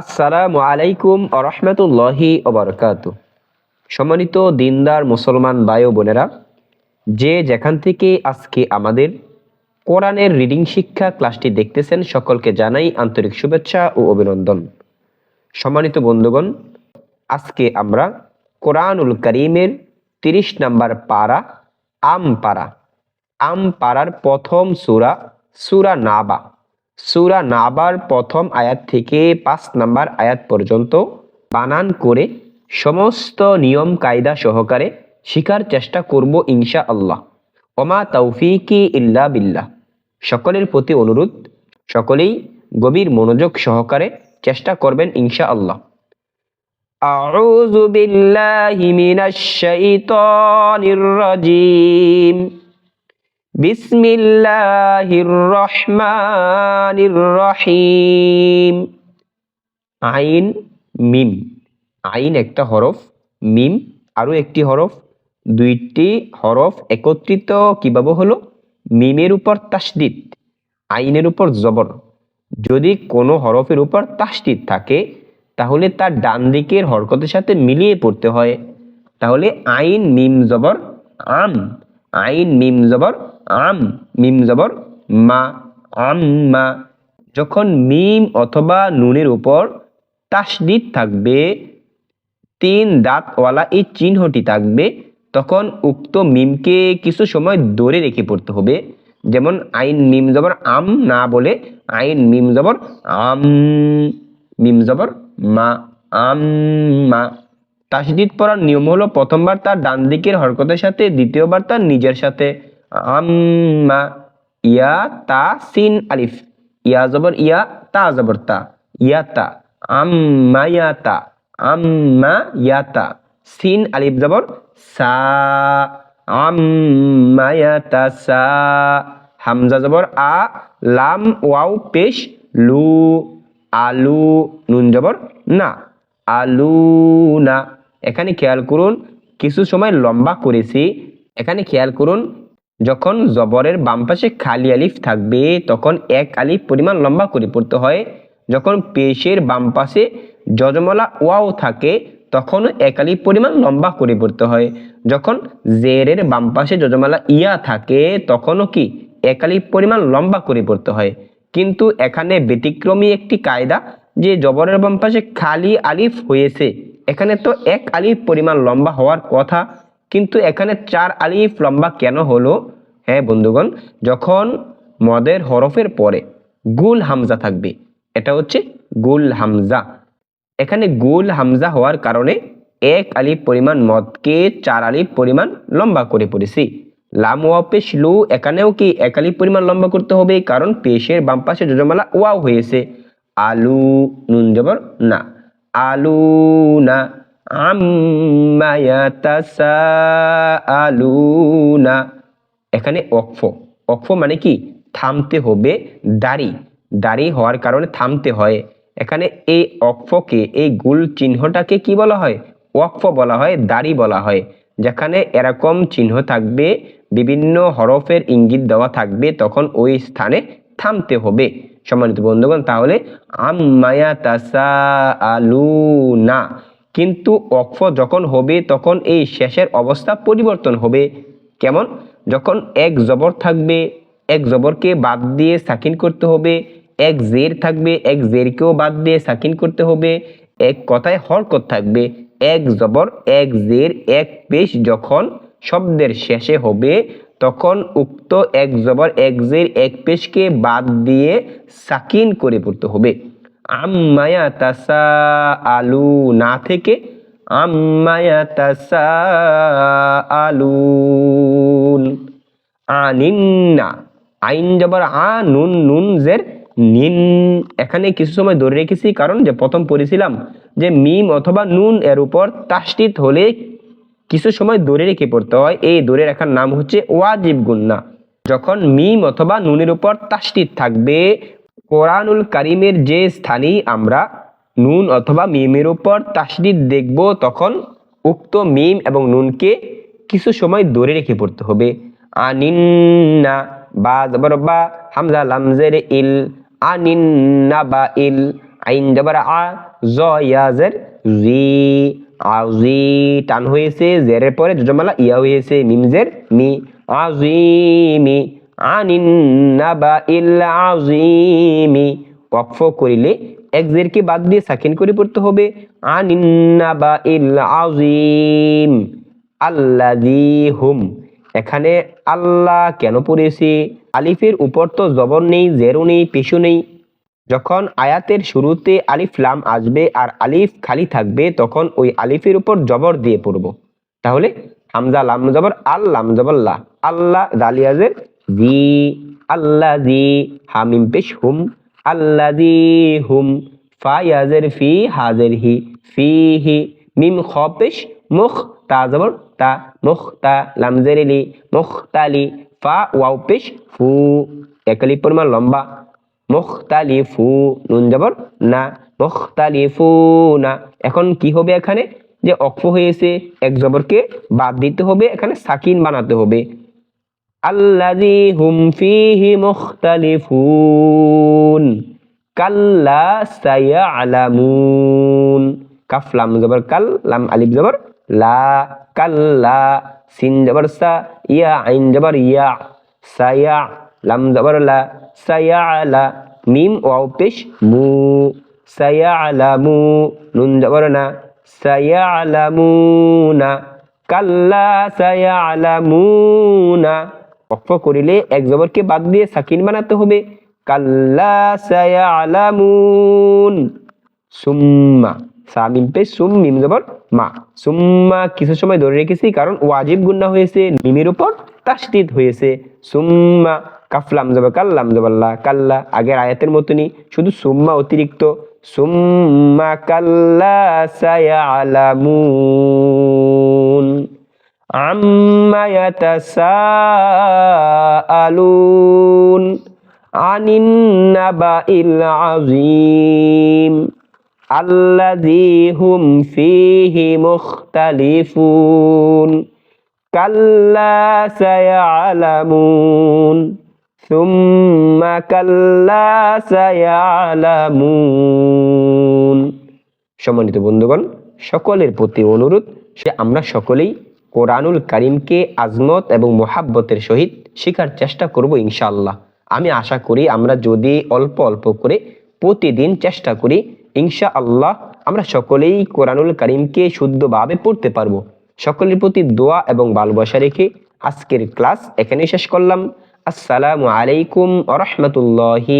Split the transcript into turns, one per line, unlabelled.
আসসালামু আলাইকুম আরহামতুল্লাহি ওবরকাত সম্মানিত দিনদার মুসলমান ও বোনেরা, যে যেখান থেকে আজকে আমাদের কোরআনের রিডিং শিক্ষা ক্লাসটি দেখতেছেন, সকলকে জানাই আন্তরিক শুভেচ্ছা ও অভিনন্দন। সম্মানিত বন্ধুগণ, আজকে আমরা কোরআনুল করিমের তিরিশ নাম্বার পারা, আম পারা। আম পারার প্রথম সুরা সুরা নাবা। সূরা নাবার প্রথম আয়াত থেকে পাঁচ নাম্বার আয়াত পর্যন্ত বানান করে সমস্ত নিয়ম কায়দা সহকারে শিখার চেষ্টা করব ইনশা আল্লাহ ওমা তৌফিকি ইল্লা বিল্লাহ সকলের প্রতি অনুরোধ সকলেই গভীর মনোযোগ সহকারে চেষ্টা করবেন ইনশা আল্লাহ أعوذ بالله من الشيطان الرجيم বিসমিল্লাহির রহমানির রহিম আইন, মিম। আইন একটা হরফ, মিম। আরও একটি হরফ, দুইটি হরফ একত্রিত কীভাবে হলো? মিমের উপর তাসদিদ আইনের উপর জবর। যদি কোনো হরফের উপর তাসদিদ থাকে, তাহলে তার ডান দিকের হরকতের সাথে মিলিয়ে পড়তে হয়। তাহলে আইন, মিম, জবর, আম। আইন, মিম, জবর আম, মিম জবর, মা, আম, মা। যখন মিম অথবা নুনের উপর তাসদিদ থাকবে, তিন দাঁতওয়ালা এই চিহ্নটি থাকবে, তখন উক্ত মিমকে কিছু সময় ধরে রেখে পড়তে হবে। যেমন আইন মিম জবর আম না বলে আইন মিম জবর আম, মিম জবর মা, আম, মা। তাসদিদ পড়ার নিয়ম হলো প্রথমবার তার ডান দিকের হরকতের সাথে, দ্বিতীয়বার তার নিজের সাথে। আম্মা, ইয়া, তা, সিন, আলিফ। ইয়া জবর, ইয়া, তা জবর, তা। ইয়া, তা। আম্মা, ইয়া, তা। আম্মা, ইয়া, তা। সিন, আলিফ জবর, সা। আম্মা, ইয়া, তা, সা। হামজা জবর, আ। লাম, ওয়াও, পেশ, লু। আলু, নুন জবর, না। আলু, না। এখানে খেয়াল করুন, কিছু সময় লম্বা করেছি। এখানে খেয়াল করুন যখন জবরের বাম পাশে খালি আলিফ থাকবে, তখন এক আলিফ পরিমাণ লম্বা করে পড়তে হয়। যখন পেশের বাম পাশে যজমলা ওয়াও থাকে, তখন এক আলিফ পরিমাণ লম্বা করে পড়তে হয়। যখন জেরের বাম পাশে যজমালা ইয়া থাকে, তখনও কি এক আলিফ পরিমাণ লম্বা করে পড়তে হয়। কিন্তু এখানে ব্যতিক্রমী একটি কায়দা, যে জবরের বাম পাশে খালি আলিফ হয়েছে, এখানে তো এক আলিফ পরিমাণ লম্বা হওয়ার কথা। কিন্তু এখানে চার আলিফ লম্বা কেন হলো? হ্যাঁ বন্ধুগণ, যখন মদের হরফের পরে গুল হামজা থাকবে, এটা হচ্ছে গুল হামজা। এখানে গুল হামজা হওয়ার কারণে এক আলিফ পরিমাণ মদকে চার আলিফ পরিমাণ লম্বা করে পড়েছি। লাম ওয়া পেশ লু এখানেও কি এক আলিফ পরিমাণ লম্বা করতে হবে? কারণ পেশের বাম পাশে যোজমালা ওয়াও হয়েছে। আলু, নুন জবর না। আলু না। আম্মায়াতাসা আলু না এখানে অক্ফ অক্ফ মানে কি? থামতে হবে, দাড়ি। দাড়ি হওয়ার কারণে থামতে হয়। এখানে এই অক্ফকে এই গুল চিহ্নটাকে কি বলা হয়? ওয়াকফ বলা হয়, দাড়ি বলা হয়। যেখানে এরকম চিহ্ন থাকবে, বিভিন্ন হরফের ইঙ্গিত দেওয়া থাকবে, তখন ওই স্থানে থামতে হবে। সম্মানিত বন্ধুগণ, তাহলে আম্মায়া তাসা আলু না কিন্তু অক্ফ যখন হবে, তখন এই শেষের অবস্থা পরিবর্তন হবে। কেমন? যখন এক জবর থাকবে, এক জবরকে বাদ দিয়ে সাকিন করতে হবে, এক জের থাকবে, এক জেরকেও বাদ দিয়ে সাকিন করতে হবে, এক কথায় হরকত থাকবে। এক জবর, এক জের, এক পেশ যখন শব্দের শেষে হবে, তখন উক্ত এক জবর, এক জের, এক পেশকে বাদ দিয়ে সাকিন করে পড়তে হবে। আম্মায়া তাসা আলু না থেকে আম্মায়া তাসা আলুন আনিন্না, আইন জবর আ নুন নুন জের নিন। এখানে কিছু সময় ধরে রেখেছি, কারণ যে প্রথম পড়েছিলাম যে মিম অথবা নুন এর উপর তাস্তিত হলে কিছু সময় ধরে রেখে পড়তে হয়। এই ধরে রাখার নাম হচ্ছে ওয়াজিব গুন্না। যখন মিম অথবা নুনের উপর তাস্তিত থাকবে কোরআনুল কারিমের যে স্থানেই আমরা নুন অথবা মিমের উপর তাসদিদ দেখব, তখন উক্ত মিম এবং নুনকে কিছু সময় ধরে রেখে পড়তে হবে। আনিন্না বা জবর বা, হামজা লামজের ইল, আনিন্না বা ইল, আইন জবর আ, জ ইয়াজের জি আজি টান হয়েছে, জেরের পরে জজমালা ইয়া হয়েছে মিমজের মি আজিমি ওয়াকফ করিলে এক জেরকে বাদ দিয়ে সাকিন করে পড়তে হবে? আজিম হুম। এখানে আল্লাহ কেন পড়েছে? আলিফের উপর তো জবর নেই, জেরো নেই, পেশু নেই। যখন আয়াতের শুরুতে আলিফ লাম আসবে আর আলিফ খালি থাকবে, তখন ওই আলিফের উপর জবর দিয়ে পড়ব। তাহলে হামজা লাম জবর আল লাম জবর আল্লাহ দালিয়াজের জি আল্লাহ জি হামিম পেশ হুম আল্লাহ জি হুম ফায়াজের ফি হাজের হি ফি হি মিম খ মুখ তা জবর তা মুখ তা লামজের লি মুখ তালি ফা ওয়াও পেশ ফু একালি পরিমাণ লম্বা মুখতালিফু নুন জবর, না মুখতালিফু না। এখন কি হবে এখানে? যে অক্ষ হয়েছে এক জবরকে বাদ দিতে হবে, এখানে সাকিন বানাতে হবে। আল্লাযী হুম ফীহি মুখতালিফুন কাল্লা সায়ালামুন কাফ লাম জবর কাল লাম আলিফ জবর লা কাল্লা সিন জবর সা ইয়া আইন জবর ইয়া সায়া লাম জবর লা সায়ালা মিম ওয়াও পেশ মু সায়ালামু নুন জবর না সায়ালামুনা কাল্লা অক্ষ করিলে এক জবরকে বাদ দিয়ে সাকিন বানাতে হবে। কাল্লা সায়ালামুন। সুম্মা। সামিম পে সুম জবর মা। সুম্মা কিছু সময় ধরে রেখেছি কারণ ওয়াজিব গুন্না হয়েছে, মিমের উপর তাসদিদ হয়েছে। সুম্মা কাফলাম জব কাল্লাম জবাল্লা কাল্লা। আগের আয়াতের মতনই শুধু সুম্মা অতিরিক্ত। সুম্মা কাল্লা সায়ালামুন। আম্মা ইয়াতাসাআলুন আনিন নাবাইল আযীম الذي هم فيه مختلفون كلا سيعلمون ثم كلا سيعلمون সম্মানিত বন্ধুগণ সকলের প্রতি অনুরোধ সে আমরা সকলেই কোরআনুল কারিমকে আজমত এবং মোহাব্বতের সহিত শেখার চেষ্টা করব ইনশাআল্লাহ। আমি আশা করি আমরা যদি অল্প অল্প করে প্রতিদিন চেষ্টা করি ইনশা আল্লাহ আমরা সকলেই কোরআনুল কারিমকে শুদ্ধভাবে পড়তে পারব। সকলের প্রতি দোয়া এবং ভালোবাসা রেখে আজকের ক্লাস এখানে শেষ করলাম। আসসালামু আলাইকুম আ রহমতুল্লাহি